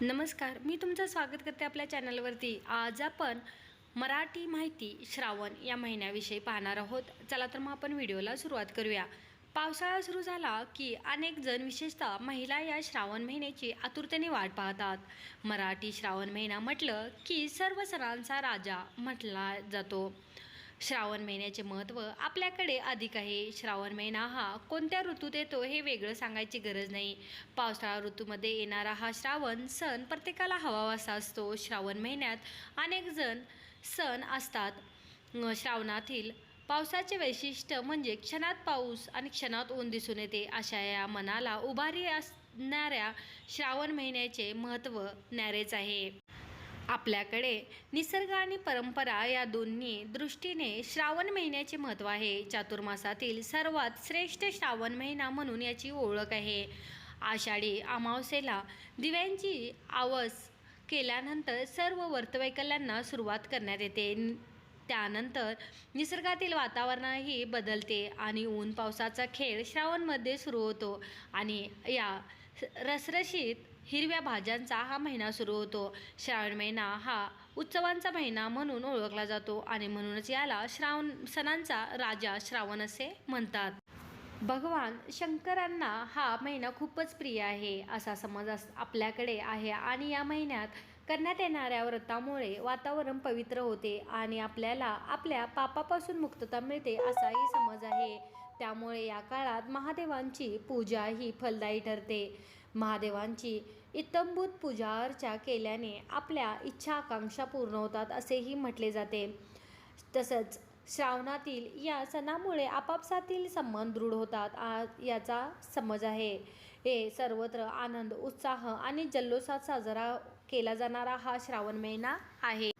नमस्कार मी तुमचं स्वागत करते आपल्या चॅनलवरती. आज आपण मराठी माहिती श्रावण या महिन्याविषयी पाहणार आहोत. चला तर मग आपण व्हिडिओला सुरुवात करूया. पावसाळा सुरू झाला की अनेक जण विशेषतः महिला या श्रावण महिन्याची आतुरतेने वाट पाहतात. मराठी श्रावण महिना म्हटलं की सर्व सणांचा राजा म्हटला जातो. श्रावण महिन्याचे महत्त्व आपल्याकडे अधिक आहे. श्रावण महिना हा कोणत्या ऋतूत येतो हे वेगळं सांगायची गरज नाही. पावसाळा ऋतूमध्ये येणारा हा श्रावण सण प्रत्येकाला हवावासा असतो. श्रावण महिन्यात अनेक जण सण असतात. श्रावणातील पावसाचे वैशिष्ट्य म्हणजे क्षणात पाऊस आणि क्षणात ऊन दिसून येते. अशा या मनाला उभारी असणाऱ्या श्रावण महिन्याचे महत्त्व न्यारेच आहे. आपल्याकडे निसर्ग आणि परंपरा या दोन्ही दृष्टीने श्रावण महिन्याचे महत्त्व आहे. चातुर्मासातील सर्वात श्रेष्ठ श्रावण महिना म्हणून याची ओळख आहे. आषाढी अमावस्येला दिव्यांची आवस केल्यानंतर सर्व वर्तवैकल्यांना सुरुवात करण्यात येते. त्यानंतर निसर्गातील वातावरणही बदलते आणि ऊन पावसाचा खेळ श्रावणमध्ये सुरू होतो आणि या रसरशीत हिरव्या भाज्यांचा हा महिना सुरू होतो. श्रावण महिना हा उत्सवांचा महिना म्हणून ओळखला जातो आणि म्हणूनच याला श्रावण सणांचा राजा श्रावण असे म्हणतात. भगवान शंकरांना हा महिना खूपच प्रिय आहे. असा समज अस आपल्याकडे आहे आणि या महिन्यात करण्यात येणाऱ्या व्रतामुळे वातावरण पवित्र होते आणि आपल्याला आपल्या पापापासून मुक्तता मिळते असाही समज आहे. त्यामुळे या काळात महादेवांची पूजा ही फलदायी ठरते. महादेवांची इत्तंभूत पूजा अर्चा केल्याने आपल्या इच्छा आकांक्षा पूर्ण होतात असेही म्हटले जाते. तसंच श्रावणातील या सणामुळे आपापसातील संबंध दृढ होतात आ याचा समज आहे. हे सर्वत्र आनंद उत्साह आणि जल्लोषात साजरा केला जाणारा हा श्रावण महिना आहे.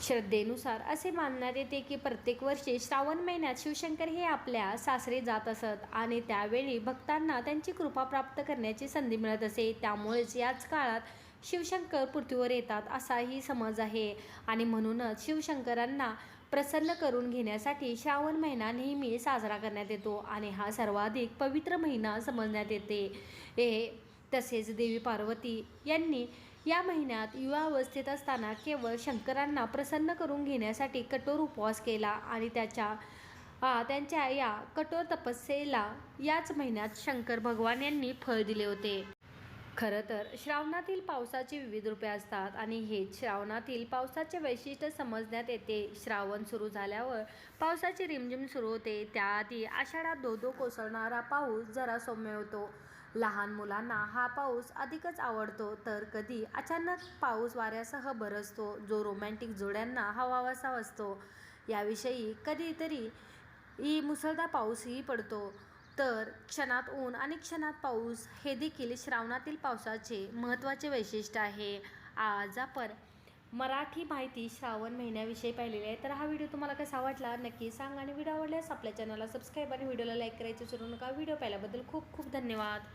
श्रद्धेनुसार असे मानण्यात येते की प्रत्येक वर्षी श्रावण महिन्यात शिवशंकर हे आपल्या सासरे जात असत आणि त्यावेळी भक्तांना त्यांची कृपा प्राप्त करण्याची संधी मिळत असे. त्यामुळेच याच काळात शिवशंकर पृथ्वीवर येतात असाही समज आहे. आणि म्हणूनच शिवशंकरांना प्रसन्न करून घेण्यासाठी श्रावण महिना नेहमी साजरा करण्यात येतो आणि हा सर्वाधिक पवित्र महिना समजण्यात येते. हे तसेच देवी पार्वती यांनी या महिन्यात युवावस्थेत असताना केवळ शंकरांना प्रसन्न करून घेण्यासाठी कठोर उपवास केला आणि त्याच्या त्यांच्या या कठोर तपस्येला याच महिन्यात शंकर भगवान यांनी फळ दिले होते. खरं तर श्रावणातील पावसाची विविध रूपे असतात आणि हे श्रावणातील पावसाचे वैशिष्ट्य समजण्यात येते. श्रावण सुरू झाल्यावर पावसाची रिमझिम सुरू होते. त्याआधी आषाढात धो कोसळणारा पाऊस जरा सौम्य होतो. लहान मुलांना हा पाऊस अधिकच आवडतो. तर कधी अचानक पाऊस वाऱ्यासह बरसतो जो रोमॅन्टिक जोड्यांना हवावासा असतो. याविषयी कधीतरी ही मुसळधार पाऊसही पडतो. तर क्षणात ऊन आणि क्षणात पाऊस हे देखील श्रावणातील पावसाचे महत्त्वाचे वैशिष्ट्य आहे. आज आपण मराठी माहिती श्रावण महिन्याविषयी पाहिलेली आहे. तर हा व्हिडिओ तुम्हाला कसा वाटला नक्की सांगा आणि व्हिडिओ आवडल्यास आपल्या चॅनलला सबस्क्राईब आणि व्हिडिओला लाईक करायचं विसरू नका. व्हिडिओ पाहिल्याबद्दल खूप खूप धन्यवाद.